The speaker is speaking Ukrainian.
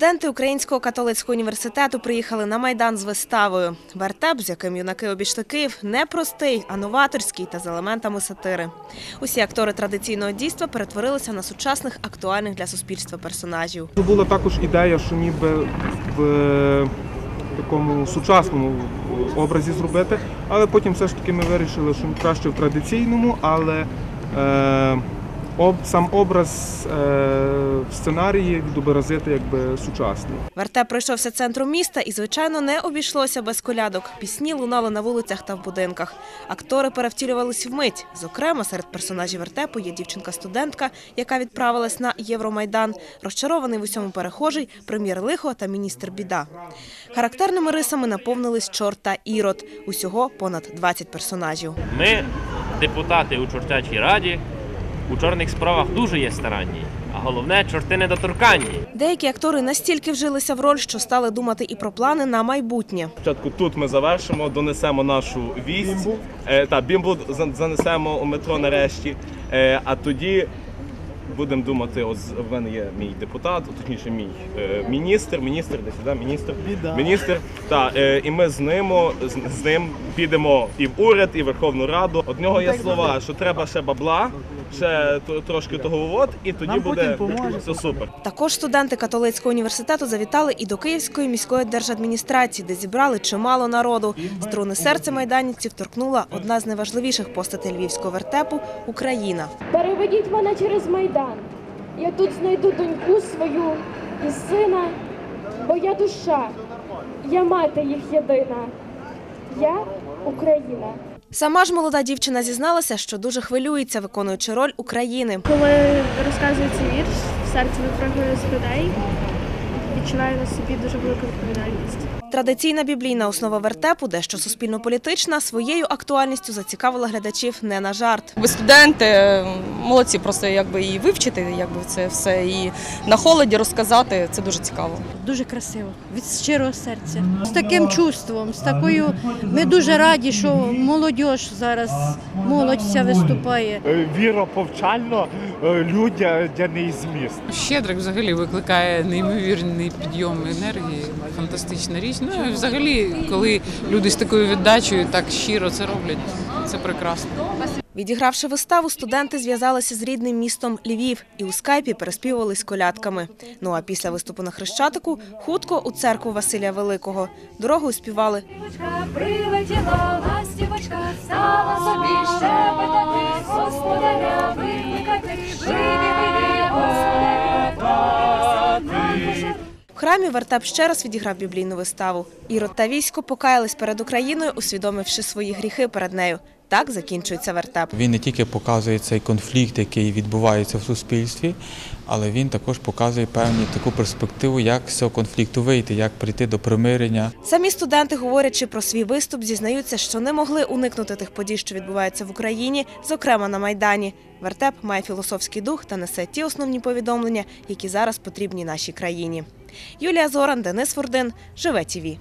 Студенти Українського католицького університету приїхали на майдан з виставою. Вертеп, з яким юнаки обійшли Київ, не простий, а новаторський та з елементами сатири. Усі актори традиційного дійства перетворилися на сучасних актуальних для суспільства персонажів. Ну, Була також ідея, що ніби в такому сучасному образі зробити, але потім все ж таки ми вирішили, що краще в традиційному, але е, об, сам образ е, в сценарії відобразити якби сучасний. Вертеп пройшовся центром міста і, звичайно, не обійшлося без колядок. Пісні лунали на вулицях та в будинках. Актори перевтілювались вмить. Зокрема, серед персонажів вертепу є дівчинка-студентка, яка відправилась на Євромайдан, розчарований в усьому перехожий, прем'єр лихо та міністр біда. Характерними рисами наповнились чорт та ірод. Усього понад 20 персонажів. Ми, депутати у чортячій раді, у чорних справах дуже є старанні, а головне чорти недоторканні. Деякі актори настільки вжилися в роль, що стали думати і про плани на майбутнє. Спочатку тут ми завершимо, донесемо нашу вість. Е, та, бімбу занесемо у метро нарешті. Е, а тоді будемо думати, от в мене є мій депутат, точніше мій е, міністр, міністр десь, да? міністр. Міністр. Та, е, і ми з ним, з, з ним підемо і в уряд, і в Верховну Раду. От нього є слова, що треба ще бабла, ще трошки того от, і тоді буде все супер. Також студенти католицького університету завітали і до Київської міської держадміністрації, де зібрали чимало народу. Струни серця майданівців торкнула одна з найважливіших постатей львівського вертепу Україна. Переведіть мене через майдан. Я тут знайду доньку свою і сина, бо я душа, я мати їх єдина. Я Україна. Сама ж молода дівчина зізналася, що дуже хвилюється, виконуючи роль України. Коли розказую цей вірш, серце випрыгує з грудей, відчуваю на собі дуже велику відповідальність. Традиційна біблійна основа вертепу, дещо суспільно-політична, своєю актуальністю зацікавила глядачів не на жарт. Ви студенти е, молодці, просто якби і вивчити, якби це все, і на холоді розказати це дуже цікаво. Дуже красиво, від щирого серця. З таким чувством, з такою. Ми дуже раді, що молодь зараз, молодь вся виступає. Е, Віра повчально, е, людяний зміст. Щедрик взагалі викликає неймовірний підйом енергії, фантастична річ. Ну і взагалі, коли люди з такою віддачею так щиро це роблять, це прекрасно. Відігравши виставу, студенти зв'язалися з рідним містом Львів і у скайпі переспівувались колядками. Ну а після виступу на Хрещатику хутко у церкву Василія Великого. Дорогою співали Прилетіла ластівочка, стала собі щебетати, господаря викликати, вийди, храмі вертеп ще раз відіграв біблійну виставу. Ірод та військо покаялись перед Україною, усвідомивши свої гріхи перед нею. Так закінчується вертеп. Він не тільки показує цей конфлікт, який відбувається в суспільстві, але він також показує певну таку перспективу, як з цього конфлікту вийти, як прийти до примирення. Самі студенти, говорячи про свій виступ, зізнаються, що не могли уникнути тих подій, що відбуваються в Україні, зокрема на Майдані. Вертеп має філософський дух та несе ті основні повідомлення, які зараз потрібні нашій країні. Юлія Зоран, Денис Фурдин, Живе ТІВІ.